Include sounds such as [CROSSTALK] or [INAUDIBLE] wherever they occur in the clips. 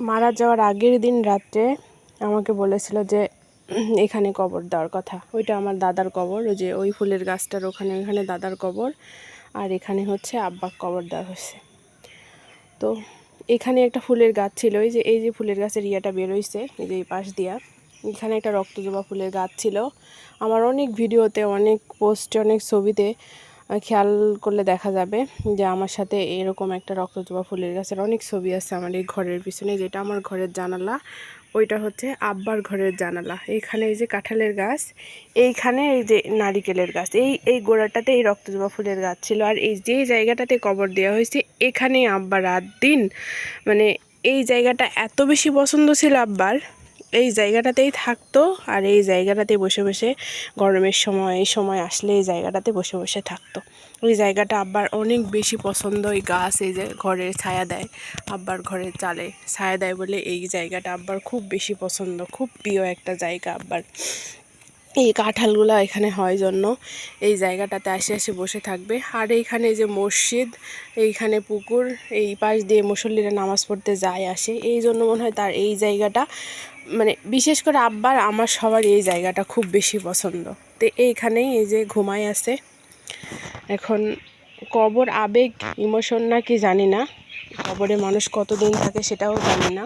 মারা যাওয়ার আগের দিন রাত্রে আমাকে বলেছিল যে, এখানে কবর দেওয়ার কথা। ওইটা আমার দাদার কবর, ওই যে ওই ফুলের গাছটার ওখানে ওখানে দাদার কবর। আর এখানে হচ্ছে আব্বার কবর দেওয়া হয়েছে। তো এখানে একটা ফুলের গাছ ছিল, ওই যে, এই যে ফুলের গাছের ইয়েটা বেরোইছে এই যে এই পাশ দিয়া। এখানে একটা রক্তজবা ফুলের গাছ ছিল। আমার অনেক ভিডিওতে, অনেক পোস্টে, অনেক ছবিতে খেয়াল করলে দেখা যাবে যে আমার সাথে এরকম একটা রক্তজবা ফুলের গাছের অনেক ছবি আছে আমার এই ঘরের পিছনে, যেটা আমার ঘরের জানালা। ওইটা হচ্ছে আব্বার ঘরের জানালা। এইখানে এই যে কাঁঠালের গাছ, এইখানে এই যে নারিকেলের গাছ, এই এই গোড়াটাতে এই রক্তজবা ফুলের গাছ ছিল। আর এই যে জায়গাটাতে কবর দেওয়া হয়েছে, এখানেই আব্বা রাত দিন মানে এই জায়গাটা এত বেশি পছন্দ ছিল আব্বার এই জায়গাটাতেই থাকতো আর এই জায়গাটাতে বসে বসে গরমের সময়, এই সময় আসলে এই জায়গাটাতে বসে বসে থাকতো। ওই জায়গাটা আব্বার অনেক বেশি পছন্দ, ওই গাছ এই যে ঘরের ছায়া দেয়, আব্বার ঘরের চালে ছায়া দেয় বলে এই জায়গাটা আব্বার খুব বেশি পছন্দ, খুব প্রিয় একটা জায়গা আব্বার। এই কাঁঠালগুলো এখানে হয় জন্য। এই জায়গাটাতে আসে আসে বসে থাকবে। আর এইখানে যে মসজিদ, এইখানে পুকুর, এই পাশ দিয়ে মুসল্লিরা নামাজ পড়তে যায়, আসে। এই জন্য মনে হয় তার এই জায়গাটা মানে বিশেষ করে আব্বার, আমার সবার এই জায়গাটা খুব বেশি পছন্দ। তো এইখানেই এই যে ঘুমায় আছে। এখন কবর আবেগ, ইমোশন না কি জানি না। কবরে মানুষ কতদিন থাকে সেটাও জানি না।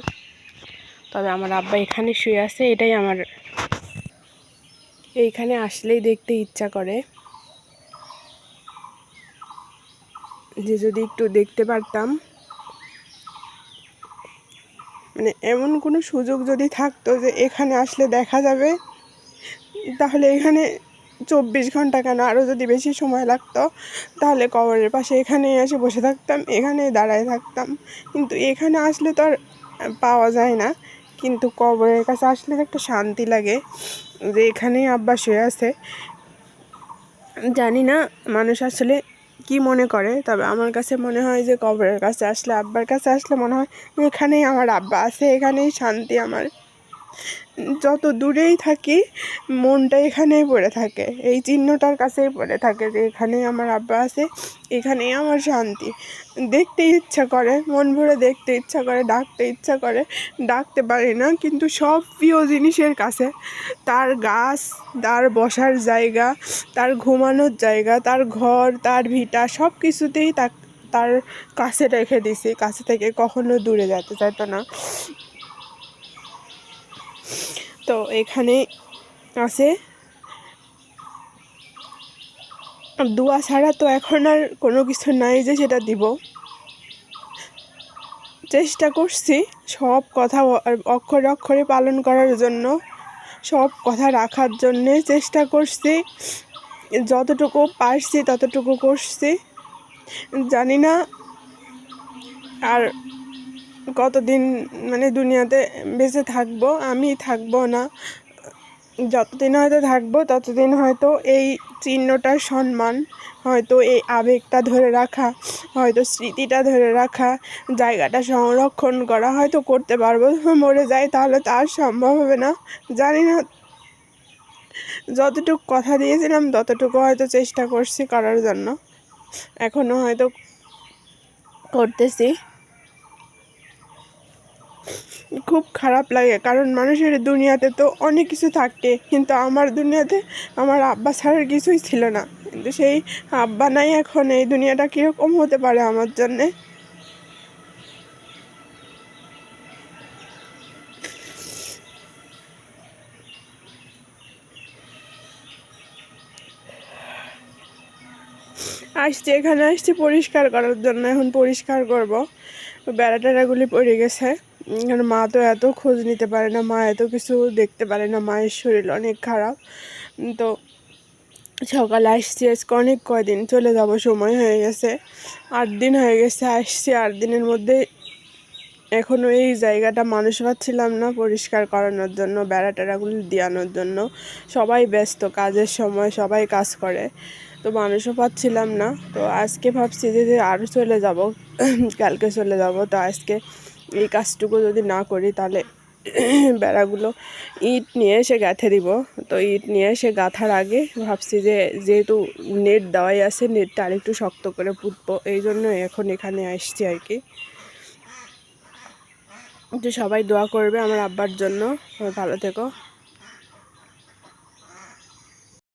তবে আমার আব্বা এখানে শুয়ে আছে, এটাই আমার এইখানে আসলেই দেখতে ইচ্ছা করে। যে যদি একটু দেখতে পারতাম। মানে এমন কোনো সুযোগ যদি থাকতো যে এখানে আসলে দেখা যাবে, তাহলে এখানে চব্বিশ ঘণ্টা কেন? আরও যদি বেশি সময় লাগতো, তাহলে কবরের পাশে এখানেই এসে বসে থাকতাম, এখানেই দাঁড়ায় থাকতাম। কিন্তু এখানে আসলে তো আর পাওয়া যায় না। কিন্তু কবরের কাছে আসলে একটা শান্তি লাগে যে এখানেই আব্বা শুয়ে আছে। জানি না মানুষ আসলে কি মনে করে, তবে আমার কাছে মনে হয় যে কবরের কাছে আসলে আব্বার কাছে আসলে মনে হয় এখানেই আমার আব্বা আছে, এখানেই শান্তি আমার। যত দূরেই থাকি, মনটা এখানেই পড়ে থাকে। এই চিহ্নটার কাছেই পড়ে থাকে যে এখানেই আমার আব্বা আছে, এখানেই আমার শান্তি। দেখতে ইচ্ছা করে, মন ভরে দেখতে ইচ্ছা করে, ডাকতে ইচ্ছা করে, ডাকতে পারি না, কিন্তু সব প্রিয় জিনিসের কাছে। তার গাছ, তার বসার জায়গা, তার ঘুমানোর জায়গা, তার ঘর, তার ভিটা, সব কিছুতেই তার কাছে রেখে দিছি। কাছে থেকে কখনো দূরে যেতে চাইতো না। তো এখানে আছে। দোয়া ছাড়া তো এখন আর কোনো কিছু নাই যে সেটা দিব। চেষ্টা করছি সব কথা অক্ষরে অক্ষরে পালন করার জন্য। সব কথা রাখার জন্যে চেষ্টা করছি। যতটুকু পারছি ততটুকু করছি। জানি না আর কতদিন মানে দুনিয়াতে বেঁচে থাকব, আমি থাকব না। যতদিন হয়তো থাকব, ততদিন হয়তো এই চিহ্নটার সম্মান, হয়তো এই আবেগটা ধরে রাখা, হয়তো স্মৃতিটা ধরে রাখা, জায়গাটা সংরক্ষণ করা হয়তো করতে পারব, মরে যায় তাহলে তো আর সম্ভব হবে না। জানি না, যতটুকু কথা দিয়েছিলাম, ততটুকু হয়তো চেষ্টা করছি করার জন্য। এখনও হয়তো করতেছি। খুব খারাপ লাগে, কারণ মানুষের দুনিয়াতে তো অনেক কিছু থাকে, কিন্তু আমার দুনিয়াতে আমার আব্বা ছাড়ার কিছুই ছিল না। কিন্তু সেই আব্বা নাই এখন, এই দুনিয়াটা কীরকম হতে পারে আমার জন্যে? আসছি, এখানে আসছি পরিষ্কার করার জন্য, এখন পরিষ্কার করব। বেড়া টেড়াগুলি পড়ে গেছে। মা তো এত খোঁজ নিতে পারে না, মা এত কিছু দেখতে পারে না, মায়ের শরীর অনেক খারাপ। তো সকালে আসছি, আজকে অনেক কয়দিন চলে যাব, সময় হয়ে গেছে, আট দিন হয়ে গেছে, আসছি আট দিনের মধ্যে। এখনও এই জায়গাটা মানুষ পাচ্ছিলাম না পরিষ্কার করানোর জন্য বেড়া টেড়াগুলি দেওয়ানোর জন্য। সবাই ব্যস্ত, কাজের সময় সবাই কাজ করে, তো মানুষও পাচ্ছিলাম না। তো আজকে ভাবছি যে আরও চলে যাব, কালকে চলে যাব। তো আজকে এই কাজটুকু যদি না করি তাহলে [CLEARS THROAT] বেড়াগুলো ইট নিয়ে এসে গাঁথে দিব। তো ইট নিয়ে এসে গাঁথার আগে ভাবছি যে যেহেতু নেট দেওয়াই আছে, নেটটা আরেকটু শক্ত করে পুঁতবো। এই জন্য এখন এখানে আসছি আর কি। যে সবাই দোয়া করবে আমার আব্বার জন্য। ভালো থেকো।